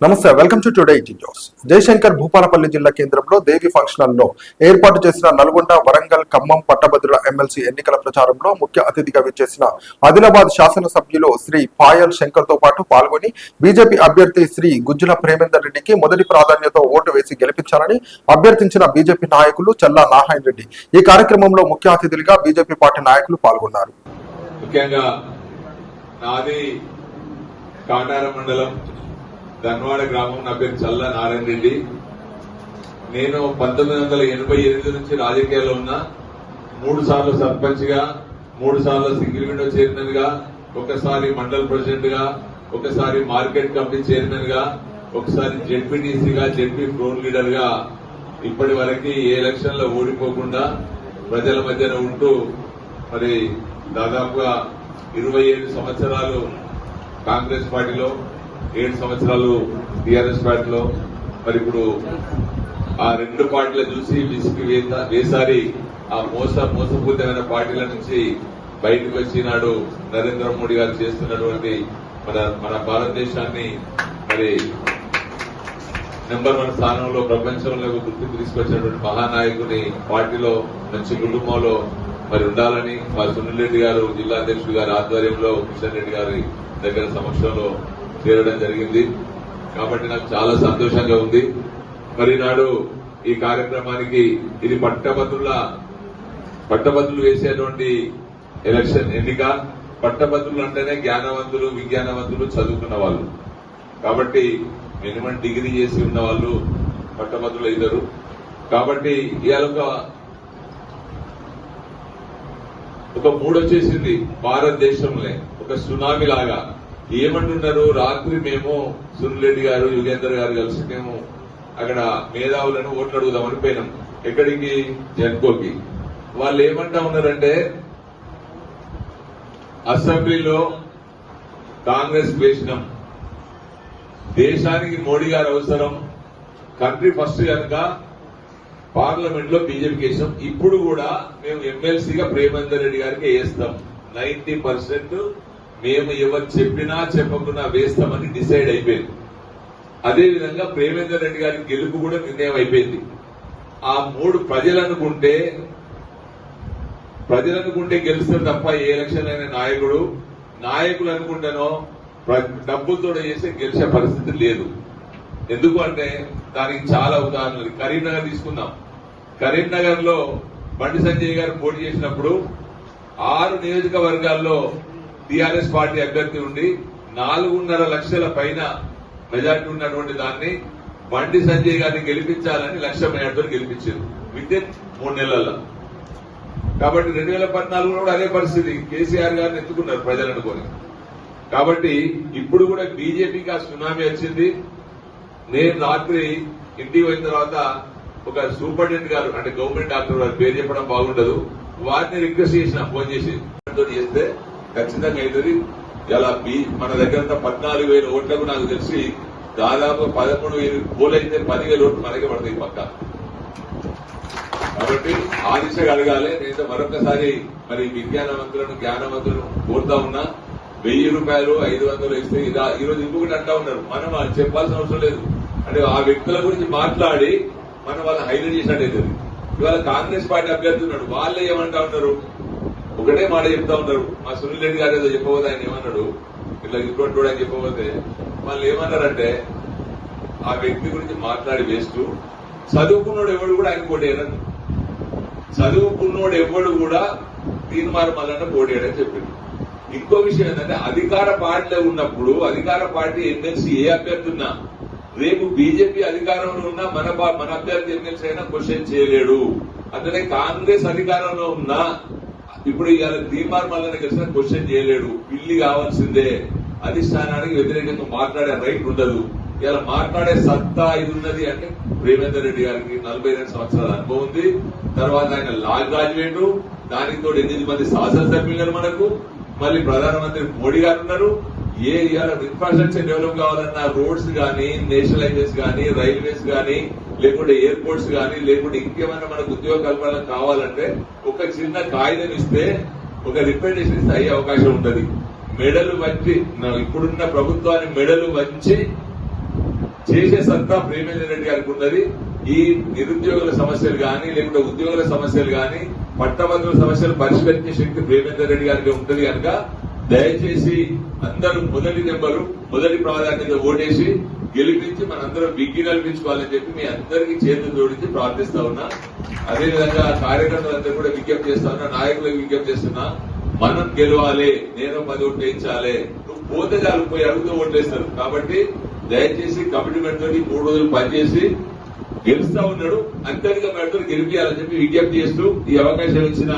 నమస్తే welcome to today ET news Jayashankar Bhupalpally జిల్లా కేంద్రంలో దేవి ఫంక్షన్లో ఏర్పాటు చేసిన నల్గొండ వరంగల్ ఖమ్మం పట్టభద్రుల ఎమ్మెల్సీ ఎన్నికల ప్రచారంలో ముఖ్య అతిథిగా విచ్చేసిన ఆదిలాబాద్ శాసనసభ్యులు శ్రీ పాయల్ శంకర్తో పాటు పాల్గొని బీజేపీ అభ్యర్థి శ్రీ గుజ్జుల ప్రేమేందర్ రెడ్డికి మొదటి ప్రాధాన్యత ఓటు వేసి గెలిపించాలని అభ్యర్థించిన బీజేపీ నాయకులు చల్లా నారాయణ రెడ్డి. ఈ కార్యక్రమంలో ముఖ్య అతిథులుగా బీజేపీ పార్టీ నాయకులు పాల్గొన్నారు. ముఖ్యంగా నాది కాటార మండలం ధన్వాడ గ్రామం నా పేరు చల్ల నారాయణ రెడ్డి. నేను పంతొమ్మిది వందల ఎనభై ఎనిమిది నుంచి రాజకీయాల్లో ఉన్నా. మూడు సార్లు సర్పంచ్గా మూడు సార్లు సింగిల్ విండో చైర్మన్గా ఒకసారి మండల్ ప్రెసిడెంట్గా ఒకసారి మార్కెట్ కమిటీ చైర్మన్గా ఒకసారి జెడ్పీటీసీ గా జెడ్పీ ఫ్లోర్ లీడర్గా ఇప్పటి వరకు ఏ ఎలక్షన్లో ఓడిపోకుండా ప్రజల మధ్యన ఉంటూ మరి దాదాపుగా ఇరవై ఏడు సంవత్సరాలు కాంగ్రెస్ పార్టీలో ఏడు సంవత్సరాలు టీఆర్ఎస్ పార్టీలో. మరి ఇప్పుడు ఆ రెండు పార్టీలు చూసి విసిగి వేసారి ఆ మోస మోసపూరితమైన పార్టీల నుంచి బయటకు వచ్చినాడు నరేంద్ర మోడీ గారు చేస్తున్నటువంటి మన మన భారతదేశాన్ని మరి నెంబర్ వన్ స్థానంలో ప్రపంచంలో గుర్తింపు తీసుకొచ్చినటువంటి మహానాయకుని పార్టీలో మంచి కుటుంబంలో మరి ఉండాలని మా సునీల్ రెడ్డి గారు జిల్లా అధ్యక్షుడు గారి ఆధ్వర్యంలో కిషన్ రెడ్డి గారి దగ్గర సమక్షంలో చేరడం జరిగింది. కాబట్టి నాకు చాలా సంతోషంగా ఉంది. మరి నాడు ఈ కార్యక్రమానికి ఇది పట్టభద్రుల పట్టభద్రులు వేసేటువంటి ఎలక్షన్ ఎన్నిక. పట్టభద్రులు అంటేనే జ్ఞానవంతులు విజ్ఞానవంతులు చదువుకున్న వాళ్ళు. కాబట్టి మినిమం డిగ్రీ చేసి ఉన్న వాళ్ళు పట్టభద్రులు అవుతారు కాబట్టి ఇవాళ ఒక ఒక భారతదేశంలో. ఒక సునామీ లాగా ఏమంటున్నారు? రాత్రి మేము సునీల్ రెడ్డి గారు యుగేందర్ గారు కలిసి మేము అక్కడ మేధావులను ఓట్లు అడుగుదామని పోయినాం. ఎక్కడికి? జన్కోకి. వాళ్ళు ఏమంటా ఉన్నారంటే అసెంబ్లీలో కాంగ్రెస్ వేసినాం. దేశానికి మోడీ గారు అవసరం. కంట్రీ ఫస్ట్ కనుక పార్లమెంట్లో బీజేపీకి వేసాం ఇప్పుడు కూడా మేము ఎమ్మెల్సీగా ప్రేమేందర్ రెడ్డి గారికి వేస్తాం. నైన్టీ పర్సెంట్ మేము ఎవరు చెప్పినా చెప్పకున్నా వేస్తామని డిసైడ్ అయిపోయింది. అదేవిధంగా ప్రేమేందర్ రెడ్డి గారి గెలుపు కూడా నిర్ణయం అయిపోయింది. ఆ మూడు ప్రజలనుకుంటే ప్రజలనుకుంటే గెలుస్తారు తప్ప ఏ ఎలక్షన్ అయిన నాయకుడు నాయకులు అనుకుంటేనో డబ్బులతో చేస్తే గెలిచే పరిస్థితి లేదు. ఎందుకు అంటే దానికి చాలా ఉదాహరణలు కరీంనగర్ తీసుకుందాం. కరీంనగర్లో బండి సంజయ్ గారు పోటీ చేసినప్పుడు ఆరు నియోజకవర్గాల్లో టిఆర్ఎస్ పార్టీ అభ్యర్థి ఉండి నాలుగున్నర లక్షల పైన మెజార్టీ ఉన్నటువంటి దాన్ని బండి సంజయ్ గారిని గెలిపించాలని లక్ష మెజార్టీతో గెలిపించారు. విత్ ఇన్ మూడు నెలల్లో. కాబట్టి రెండు వేల పద్నాలుగులో కూడా అదే పరిస్థితి. కేసీఆర్ గారిని ఎత్తుకున్నారు ప్రజలు అనుకొని. కాబట్టి ఇప్పుడు కూడా బీజేపీకి ఆ సునామీ వచ్చింది. నేను రాత్రి ఇంటికి పోయిన తర్వాత ఒక సూపరింటెండెంట్ గారు అంటే గవర్నమెంట్ డాక్టర్ గారు పేరు చెప్పడం బాగుండదు. వారిని రిక్వెస్ట్ చేసిన ఫోన్ చేసి. చేస్తే ఖచ్చితంగా అవుతుంది. ఇలా మన దగ్గర పద్నాలుగు వేల ఓట్లకు నాకు తెలిసి దాదాపు పదమూడు వేలు పోలైతే అయితే పదివేల ఓట్లు మనకే పడతాయి పక్క. కాబట్టి ఆ దిశగా అడగాలి. నేను మరొకసారి మరి విజ్ఞానవంతులను జ్ఞానవంతులను కోరుతా ఉన్నా వెయ్యి రూపాయలు ఐదు వందలు ఇస్తే ఇలా ఈ రోజు ఇంకొకటి అంటా ఉన్నారు. మనం చెప్పాల్సిన అవసరం లేదు. అంటే ఆ వ్యక్తుల గురించి మాట్లాడి మనం వాళ్ళని హైలైట్ చేసినట్టు ఇవాళ కాంగ్రెస్ పార్టీ అభ్యర్థి ఉన్నాడు. వాళ్ళే ఏమంటా ఉన్నారు? ఒకటే మాట చెప్తా ఉన్నారు మా సునీల్ రెడ్డి గారు ఏదో చెప్పబోతే ఆయన ఏమన్నాడు? ఇట్లా ఇంకోటి కూడా ఆయన చెప్పబోతే వాళ్ళు ఏమన్నారంటే ఆ వ్యక్తి గురించి మాట్లాడి వేస్తూ చదువుకున్నోడు ఎవడు కూడా ఆయన పోటీ చదువుకున్నోడు ఎవడు కూడా తీర్మానం మల్లన్న పోటీయడని చెప్పింది ఇంకో విషయం ఏంటంటే అధికార పార్టీలో ఉన్నప్పుడు అధికార పార్టీ ఎమ్మెల్సీ ఏ అభ్యర్థి ఉన్నా రేపు బీజేపీ అధికారంలో ఉన్నా మన మన అభ్యర్థి ఎమ్మెల్సీ అయినా క్వశ్చన్ చేయలేడు. అందుకే కాంగ్రెస్ అధికారంలో ఉన్నా ఇప్పుడు ఇవాళ తీర్మానం మల్లన్న కలిసిన క్వశ్చన్ చేయలేడు. పిల్లి కావాల్సిందే. అధిష్టానానికి వ్యతిరేకంగా మాట్లాడే రైట్ ఉండదు. ఇలా మాట్లాడే సత్తా ఇది ఉన్నది అంటే ప్రేమేందర్ రెడ్డి గారికి నలభై రెండు సంవత్సరాల అనుభవం ఉంది. తర్వాత ఆయన లా గ్రాడ్యుయేట్. దానికి తోడు ఎనిమిది మంది శాసనసభ్యులు మనకు. మళ్ళీ ప్రధానమంత్రి మోడీ గారు ఉన్నారు. ఏ ఇవాళ ఇన్ఫ్రాస్ట్రక్చర్ డెవలప్ కావాలన్నా రోడ్స్ కానీ నేషనల్ హైవేస్ కానీ రైల్వేస్ కానీ లేకుంటే ఎయిర్పోర్ట్స్ కానీ లేకుంటే ఇంకేమైనా మనకు ఉద్యోగ కల్పన కావాలంటే ఒక చిన్న కాగితం ఇస్తే ఒక రిప్రజెంటేషన్ ఇస్తే అయ్యే అవకాశం ఉంటుంది. మెడలు వంచి ఇప్పుడున్న ప్రభుత్వాన్ని మెడలు వంచి చేసే సత్తా ప్రేమేంద్ర రెడ్డి గారికి ఉన్నది. ఈ నిరుద్యోగుల సమస్యలు కానీ లేకుంటే ఉద్యోగుల సమస్యలు కానీ పట్టభద్రుల సమస్యలు పరిష్కరించే శక్తి ప్రేమేంద్ర రెడ్డి గారికి ఉంటుంది కనుక దయచేసి అందరూ మొదటి నెంబరు మొదటి ప్రాధాన్యత ఓటేసి గెలిపించి మనందరం విగ్గి కల్పించుకోవాలని చెప్పి మీ అందరికీ చేతులు జోడించి ప్రార్థిస్తా ఉన్నా. అదేవిధంగా కార్యకర్తలందరూ కూడా విజ్ఞప్తి చేస్తా ఉన్నా నాయకులకు విజ్ఞప్తి చేస్తున్నా మనం గెలవాలి నేను పది ఓట్లు వేయించాలి. నువ్వు పోతే చాలు పోయి అడుగుతూ ఓట్లేస్తారు. కాబట్టి దయచేసి కమిట్మెంట్ తోటి మూడు రోజులు పనిచేసి గెలుస్తా ఉన్నాడు. అంతర్గా మెడతో గెలిపించాలని చెప్పి విజ్ఞప్తి చేస్తూ ఈ అవకాశం ఇచ్చిన